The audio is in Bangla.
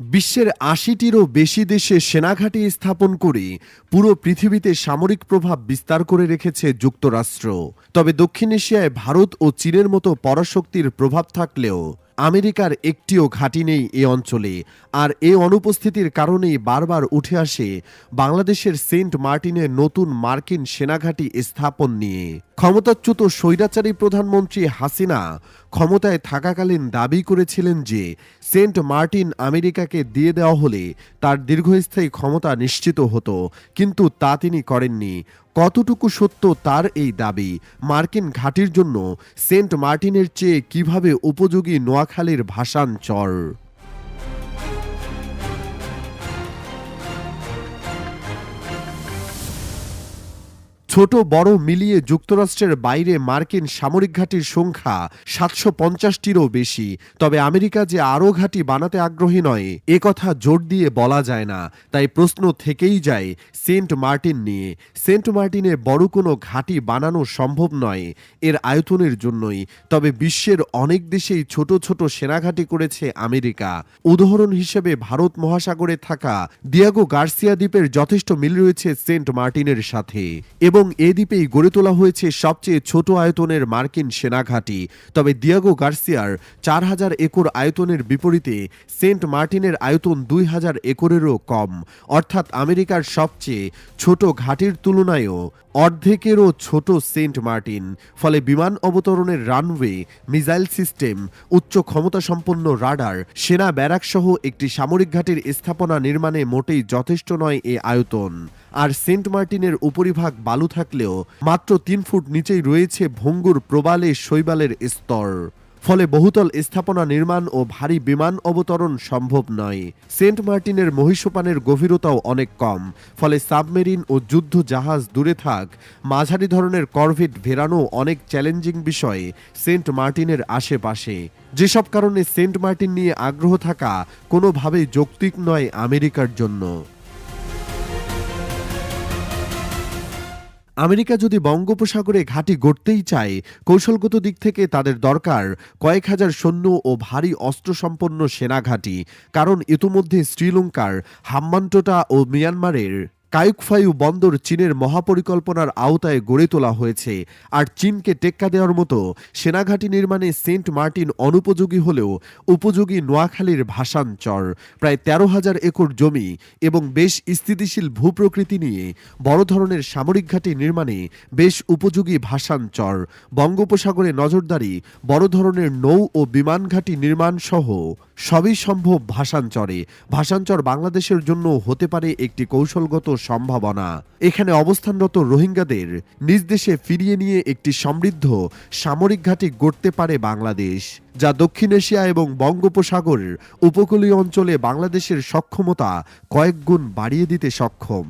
বিশ্বের আশিটিরও বেশি দেশে সেনাঘাঁটি স্থাপন করে পুরো পৃথিবীতে সামরিক প্রভাব বিস্তার করে রেখেছে যুক্তরাষ্ট্র। তবে দক্ষিণ এশিয়ায় ভারত ও চীনের মতো পরাশক্তির প্রভাব থাকলেও আমেরিকার একটিও ঘাঁটি নেই এ অঞ্চলে। আর এ অনুপস্থিতির কারণেই বারবার উঠে আসে বাংলাদেশের সেন্ট মার্টিনে নতুন মার্কিন সেনাঘাঁটি স্থাপন নিয়ে। ক্ষমতাচ্যুত স্বৈরাচারী প্রধানমন্ত্রী হাসিনা ক্ষমতায় থাকাকালীন দাবি করেছিলেন যে, সেন্ট মার্টিন আমেরিকাকে দিয়ে দেওয়া হলে তার দীর্ঘস্থায়ী ক্ষমতা নিশ্চিত হতো, কিন্তু তা তিনি করেননি। কতটুকু সত্য তার এই দাবি? মার্কিন ঘাটির জন্য সেন্ট মার্টিনের চেয়ে কীভাবে উপযোগী নোয়াখালীর ভাসান চর ছোট, বড় মিলিয়ে যুক্তরাষ্ট্রের বাইরে মার্কিন সামরিক ঘাঁটির সংখ্যা সাতশো পঞ্চাশটিরও বেশি। তবে আমেরিকা যে আরও ঘাঁটি বানাতে আগ্রহী নয়, এ কথা জোর দিয়ে বলা যায় না। তাই প্রশ্ন থেকেই যায় সেন্ট মার্টিন নিয়ে। সেন্ট মার্টিনে বড় কোনো ঘাঁটি বানানো সম্ভব নয় এর আয়তনের জন্যই। তবে বিশ্বের অনেক দেশেই ছোট ছোট সেনাঘাঁটি করেছে আমেরিকা। উদাহরণ হিসেবে ভারত মহাসাগরে থাকা দিয়াগো গার্সিয়া দ্বীপের যথেষ্ট মিল রয়েছে সেন্ট মার্টিনের সাথে। এবং এ দ্বীপেই গড়ে তোলা হয়েছে সবচেয়ে ছোট আয়তনের মার্কিন সেনাঘাঁটি। তবে দিয়াগো গার্সিয়ার চার হাজার একর আয়তনের বিপরীতে সেন্ট মার্টিনের আয়তন দুই হাজার একরেরও কম। অর্থাৎ আমেরিকার সবচেয়ে ছোট ঘাঁটির তুলনায়ও অর্ধেকেরও ছোট সেন্ট মার্টিন। ফলে বিমান অবতরণের রানওয়ে, মিসাইল সিস্টেম, উচ্চ ক্ষমতাসম্পন্ন রাডার, সেনা ব্যারাক সহ একটি সামরিক ঘাটির স্থাপনা নির্মাণে মোটেই যথেষ্ট নয় এ আয়তন। আর সেন্ট মার্টিনের উপরিভাগ বালু থাকলেও মাত্র তিন ফুট নিচেই রয়েছে ভঙ্গুর প্রবালে শৈবালের স্তর। ফলে বহুতল স্থাপনা নির্মাণ ও ভারী বিমান অবতরণ সম্ভব নয়। সেন্ট মার্টিনের মহিষোপানের গভীরতাও অনেক কম। ফলে সাবমেরিন ও যুদ্ধ জাহাজ দূরে থাক, মাঝারি ধরনের করভেট ভেরানো অনেক চ্যালেঞ্জিং বিষয় সেন্ট মার্টিনের আশেপাশে। যেসব কারণে সেন্ট মার্টিন নিয়ে আগ্রহ থাকা কোনোভাবেই যৌক্তিক নয় আমেরিকার জন্য। আমেরিকা যদি বঙ্গোপসাগরে ঘাঁটি গড়তেই চায়, কৌশলগত দিক থেকে তাদের দরকার কয়েক হাজার সৈন্য ও ভারী অস্ত্রসম্পন্ন সেনা ঘাঁটি, কারণ ইতোমধ্যে শ্রীলঙ্কার হাম্মান্টোটা ও মিয়ানমারের কায়ুকফায়ু বন্দর চীনের মহাপরিকল্পনার আওতায় গড়ে তোলা হয়েছে। আর চীনকে টেক্কা দেওয়ার মতো সেনাঘাঁটি নির্মাণে সেন্ট মার্টিন অনুপযোগী হলেও উপযোগী নোয়াখালীর ভাসানচর প্রায় তেরো হাজার একর জমি এবং বেশ স্থিতিশীল ভূপ্রকৃতি নিয়ে বড় ধরনের সামরিক ঘাঁটি নির্মাণে বেশ উপযোগী ভাসানচর বঙ্গোপসাগরে নজরদারি, বড় ধরনের নৌ ও বিমান ঘাঁটি নির্মাণ সহ সবই সম্ভব ভাসানচরে ভাষাঞ্চর বাংলাদেশের জন্য হতে পারে একটি কৌশলগত সম্ভাবনা। এখানে অবস্থানরত রোহিঙ্গাদের নিজ দেশে ফিরিয়ে নিয়ে একটি সমৃদ্ধ, সামরিক ঘাঁটি গড়তে পারে বাংলাদেশ, যা দক্ষিণ এশিয়া এবং বঙ্গোপসাগরের উপকূলীয় অঞ্চলে বাংলাদেশের সক্ষমতা কয়েক গুণ বাড়িয়ে দিতে সক্ষম।